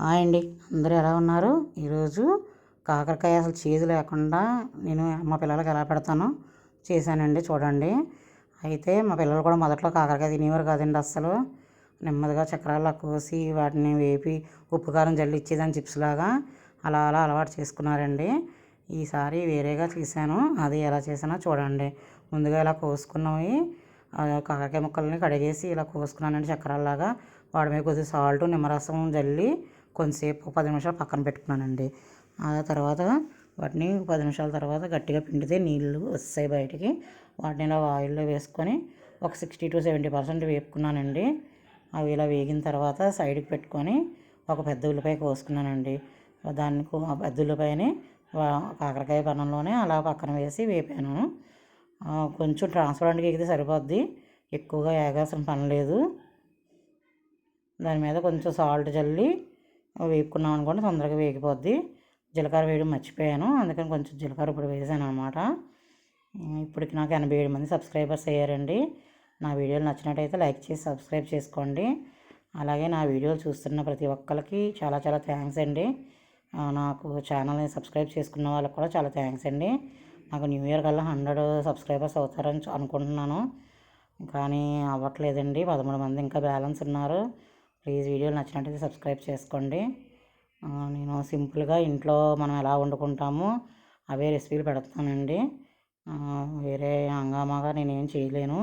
Hi అండి. అందరూ ఎలా ఉన్నారు? ఈరోజు కాకరకాయ అసలు చేదు లేకుండా నేను మా పిల్లలకి ఎలా పెడతానో చేశానండి చూడండి. అయితే మా పిల్లలు కూడా మొదట్లో కాకరకాయ తినేవారు కాదండి అస్సలు. నెమ్మదిగా చక్రాల్లో కోసి వాటిని వేపి ఉప్పు కారం జల్లి ఇచ్చేదాన్ని చిప్స్ లాగా అలా అలా అలవాటు చేసుకున్నారండి. ఈసారి వేరేగా చేశాను. అది ఎలా చేసానో చూడండి. ముందుగా ఇలా కోసుకున్నవి కాకరకాయ ముక్కల్ని కడిగేసి ఇలా కోసుకున్నానండి చక్రాల్లాగా. వాడి మీద కొద్దిగా సాల్ట్ నిమ్మరసం జల్లి కొంతసేపు పది నిమిషాలు పక్కన పెట్టుకున్నానండి. ఆ తర్వాత వాటిని పది నిమిషాల తర్వాత గట్టిగా పిండితే నీళ్ళు వస్తాయి బయటికి. వాటిని ఇలా ఆయిల్లో వేసుకొని ఒక సిక్స్టీ టు సెవెంటీ పర్సెంట్ వేపుకున్నానండి. అవి ఇలా వేగిన తర్వాత సైడ్కి పెట్టుకొని ఒక పెద్ద ఉల్లిపాయ కోసుకున్నానండి. దాన్ని పెద్ద ఉల్లిపాయని కాకరకాయ పన్నంలోనే అలా పక్కన వేసి వేపాను. కొంచెం ట్రాన్స్పరెంట్గా ఎగితే సరిపోద్ది. ఎక్కువగా వేగాల్సిన పని లేదు. దాని మీద కొంచెం సాల్ట్ చల్లి వేపుకున్నాం అనుకోండి తొందరగా వేగిపోద్ది. జీలకర్ర వేయడం మర్చిపోయాను. అందుకని కొంచెం జీలకర్ర ఇప్పుడు వేసాను అనమాట ఇప్పటికి నాకు ఎనభై ఏడు మంది సబ్స్క్రైబర్స్ అయ్యారండి. నా వీడియోలు నచ్చినట్టయితే లైక్ చేసి సబ్స్క్రైబ్ చేసుకోండి. అలాగే నా వీడియోలు చూస్తున్న ప్రతి ఒక్కరికి చాలా చాలా థ్యాంక్స్ అండి. నాకు ఛానల్ని సబ్స్క్రైబ్ చేసుకున్న వాళ్ళకి కూడా చాలా థ్యాంక్స్ అండి. నాకు న్యూ ఇయర్ కల్లా హండ్రెడ్ సబ్స్క్రైబర్స్ అవుతారని అనుకుంటున్నాను. కానీ అవ్వట్లేదండి. పదమూడు మంది ఇంకా బ్యాలెన్స్ ఉన్నారు. ప్లీజ్ వీడియోలు నచ్చినట్టయితే సబ్స్క్రైబ్ చేసుకోండి. నేను సింపుల్గా ఇంట్లో మనం ఎలా వండుకుంటామో అవే రెసిపీలు పెడతానండి. వేరే హంగామాగా నేనేం చేయలేను.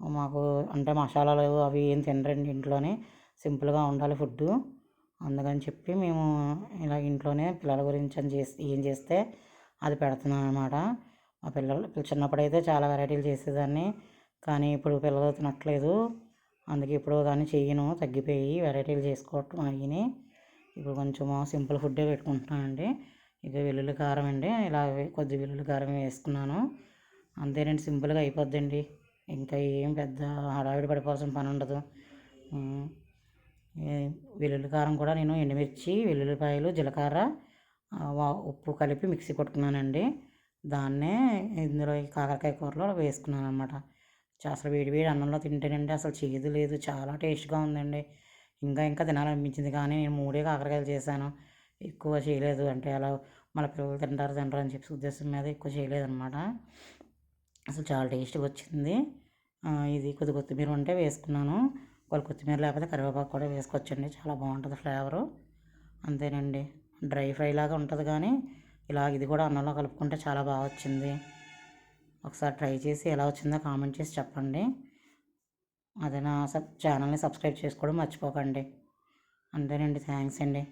మాకు అంటే మసాలాలు అవి ఏం తినరండి ఇంట్లోనే. సింపుల్గా ఉండాలి ఫుడ్ అందుకని చెప్పి మేము ఇలా ఇంట్లోనే పిల్లల గురించి అని చేసి ఏం చేస్తే అది పెడుతున్నాను అనమాట మా పిల్లలు చిన్నప్పుడైతే చాలా వెరైటీలు చేసేదాన్ని. కానీ ఇప్పుడు పిల్లలు తినట్లేదు. అందుకే ఇప్పుడు కానీ చెయ్యను తగ్గిపోయి వెరైటీలు చేసుకోవటం అయ్యి ఇప్పుడు కొంచెం సింపుల్ ఫుడ్డే పెట్టుకుంటున్నానండి. ఇక వెల్లుల్లి కారం అండి ఇలా కొద్ది వెల్లుల్లి కారం వేసుకున్నాను. అంతేనండి సింపుల్గా అయిపోద్దండి. ఇంకా ఏం పెద్ద హడావిడి పడిపోవాల్సిన పని ఉండదు. వెల్లుల్లి కారం కూడా నేను ఎండుమిర్చి వెల్లుల్లిపాయలు జీలకర్ర ఉప్పు కలిపి మిక్సీ కొట్టుకున్నానండి. దాన్నే ఇందులో కాకరకాయ కూరలో వేసుకున్నాను అనమాట అసలు వేడి వేడి అన్నంలో తింటేనండి అసలు చేదు లేదు. చాలా టేస్ట్గా ఉందండి. ఇంకా ఇంకా తినాలనిపించింది కానీ నేను మూడే కాకరకాయలు చేశాను. ఎక్కువ చేయలేదు. అంటే అలా మన పిల్లలు తింటారు తింటారు అని చెప్పి ఉద్దేశం మీద ఎక్కువ చేయలేదన్నమాట. అసలు చాలా టేస్ట్గా వచ్చింది. ఇది కొద్ది కొత్తిమీర ఉంటే వేసుకున్నాను. వాళ్ళు కొత్తిమీర లేకపోతే కరివేపాకు కూడా వేసుకోవచ్చండి. చాలా బాగుంటుంది ఫ్లేవరు. అంతేనండి. డ్రై ఫ్రై లాగా ఉంటుంది కానీ ఇలా ఇది కూడా అన్నంలో కలుపుకుంటే చాలా బాగా వచ్చింది. ఒకసారి ట్రై చేసి ఎలా వచ్చిందో కామెంట్ చేసి చెప్పండి. అదే నా సబ్ ఛానల్ని సబ్స్క్రైబ్ చేసుకోవడం మర్చిపోకండి. అంతేనండి. థ్యాంక్స్ అండి.